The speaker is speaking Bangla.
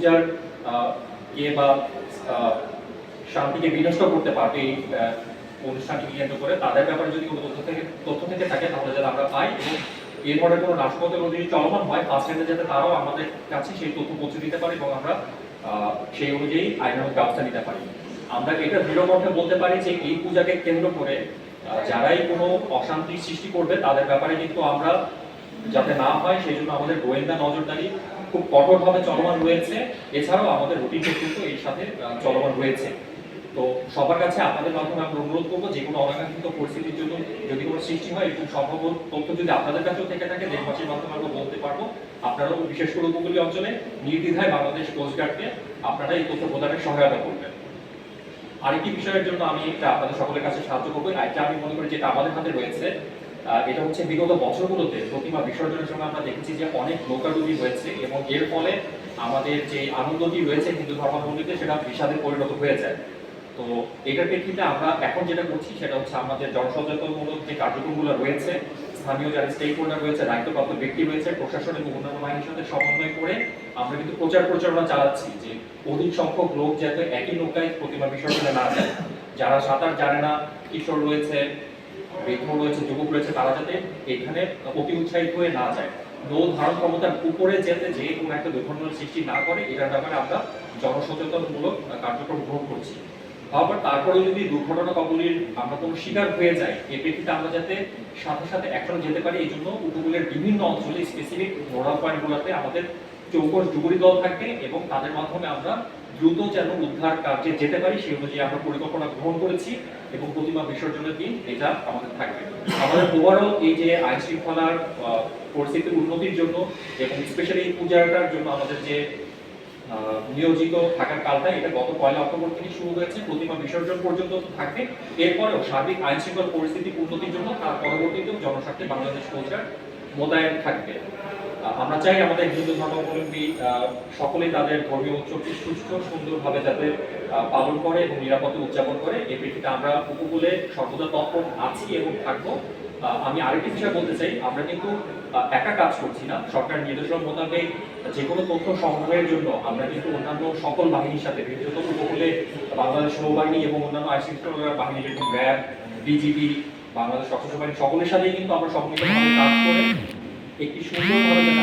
পূজার কে বা শান্তিকে বিনষ্ট করতে পারবে এই অনুষ্ঠানটিকে কেন্দ্র করে, তাদের ব্যাপারে যদি কোনো তথ্য থেকে তথ্য থেকে থাকে, তাহলে যাতে আমরা পাই এবং এর পরে কোনো রাষ্ট্রপতি যদি চলমান হয় ফার্স্ট হ্যান্ডে যাতে তারাও আমাদের কাছে সেই তথ্য পৌঁছে দিতে পারে এবং আমরা সেই অনুযায়ী আইনানুগ ব্যবস্থা নিতে পারি। আমরা এটা দৃঢ় কণ্ঠে বলতে পারি যে এই পূজাকে কেন্দ্র করে যারাই কোনো অশান্তি সৃষ্টি করবে, তাদের ব্যাপারে কিন্তু আমরা যাতে না হয় সেই জন্য আমাদের গোয়েন্দা নজরদারি খুব কঠোরভাবে চলমান রয়েছে। এছাড়াও আমাদের রুটিন কিন্তু এর সাথে চলমান রয়েছে। তো সবার কাছে আপনাদের মাধ্যমে আমরা অনুরোধ করব, যে কোনো অনাকাঙ্ক্ষিত পরিস্থিতির জন্য যদি কোনো সৃষ্টি হয়, এরকম সম্ভাব্য তথ্য যদি আপনাদের কাছেও থেকে থাকে, দেশবাসীর মাধ্যমে আমরা বলতে পারব। আপনারাও বিশেষ করে উপকূলীয় অঞ্চলে নির্দ্বিধায় বাংলাদেশ কোস্টগার্ডকে আপনারা এই তথ্য প্রদানে সহায়তা করবেন। আরেকটি বিষয়ের জন্য আমি একটা আপনাদের সকলের কাছে সাহায্য করব। এটা আমি মনে করি যেটা আমাদের হাতে রয়েছে। এটা হচ্ছে বিগত বছরগুলোতে প্রতিমা বিসর্জনের সময় আমরা দেখেছি যে অনেক নৌকাডুবি হয়েছে এবং এর ফলে আমাদের যে আনন্দটি রয়েছে হিন্দু ধর্মাবলম্বীতে সেটা বিষাদে পরিণত হয়ে যায়। তো এটার প্রেক্ষিতে আমরা এখন যেটা করছি, সেটা হচ্ছে আমাদের জনসচেতনমূলক যে কার্যক্রমগুলো রয়েছে, স্থানীয় যারা স্টেক হোল্ডার রয়েছে, দায়িত্বপ্রাপ্ত ব্যক্তি রয়েছে, প্রশাসন এবং অন্যান্য বাহিনীর সাথে সমন্বয় করে আমরা কিন্তু প্রচার প্রচারণা চালাচ্ছি যে অধিক সংখ্যক লোক যাতে একই নৌকায় প্রতিমা বিসর্জনে না যায়। যারা সাঁতার জানে না, কিশোর রয়েছে বৃদ্ধ রয়েছে, যুবক রয়েছে, তারা যাতে এখানে অতি উৎসাহিত হয়ে না যায়। নৌ ধারণ ক্ষমতার উপরে যে কোনো একটা দুর্ঘটনার সৃষ্টি না করে, এটার ব্যাপারে আমরা জনসচেতনমূলক কার্যক্রম গ্রহণ করছি। আবার তারপরে যদি দুর্ঘটনা কবলির আমরা কোনো শিকার হয়ে যাই, এ প্রেক্ষিতে আমরা যাতে সাথে সাথে এখনও যেতে পারি এই জন্য উপকূলের বিভিন্ন অঞ্চলে স্পেসিফিক নোডাল পয়েন্টগুলোতে আমাদের চৌকস ডুবুরি দল থাকবে এবং তাদের মাধ্যমে আমরা দ্রুত যেন উদ্ধার কার্যে যেতে পারি, সেই অনুযায়ী আমরা পরিকল্পনা গ্রহণ করেছি এবং প্রতিমা বিসর্জনের দিন এটা আমাদের থাকবে। আমাদের ওভারঅল এই যে আইন শৃঙ্খলার পরিস্থিতির উন্নতির জন্য এবং স্পেশালি পূজাটার জন্য আমাদের যে নিয়োজিত থাকার কালটা, এটা গত পয়লা অক্টোবর থেকে শুরু হয়েছে, প্রতিমা বিসর্জন পর্যন্ত থাকবে এরপরেও সার্বিক আইন শৃঙ্খলা পরিস্থিতি উন্নতির জন্য তার পরবর্তীতেও জনস্বার্থে বাংলাদেশ কোস্টগার্ড মোতায়েন থাকবে। আমরা চাই আমাদের হিন্দু ধর্মাবলম্বী সকলেই তাদের ধর্মীয় উৎসবটি সুস্থ সুন্দরভাবে যাতে পালন করে এবং নিরাপদে উদযাপন করে। এই প্রেক্ষিতে আমরা উপকূলে সর্বদা তৎপর আছি এবং থাকব। আমি আরেকটি বিষয় বলতে চাই, আমরা কিন্তু একা কাজ করছি না। সরকার নির্দেশনা মোতাবেক যে কোনো তথ্য সংগ্রহের জন্য আমরা কিন্তু অন্যান্য সকল বাহিনীর সাথে বিশেষত উপকূলে বাংলাদেশ নৌবাহিনী এবং অন্যান্য আইন বাহিনী যেরকম র্যাব, বিজিবি বাংলাদেশ সশস্ত্র বাহিনী সকলের সাথেই কিন্তু আমরা সম্মিলিতভাবে কাজ করে একটি সুন্দর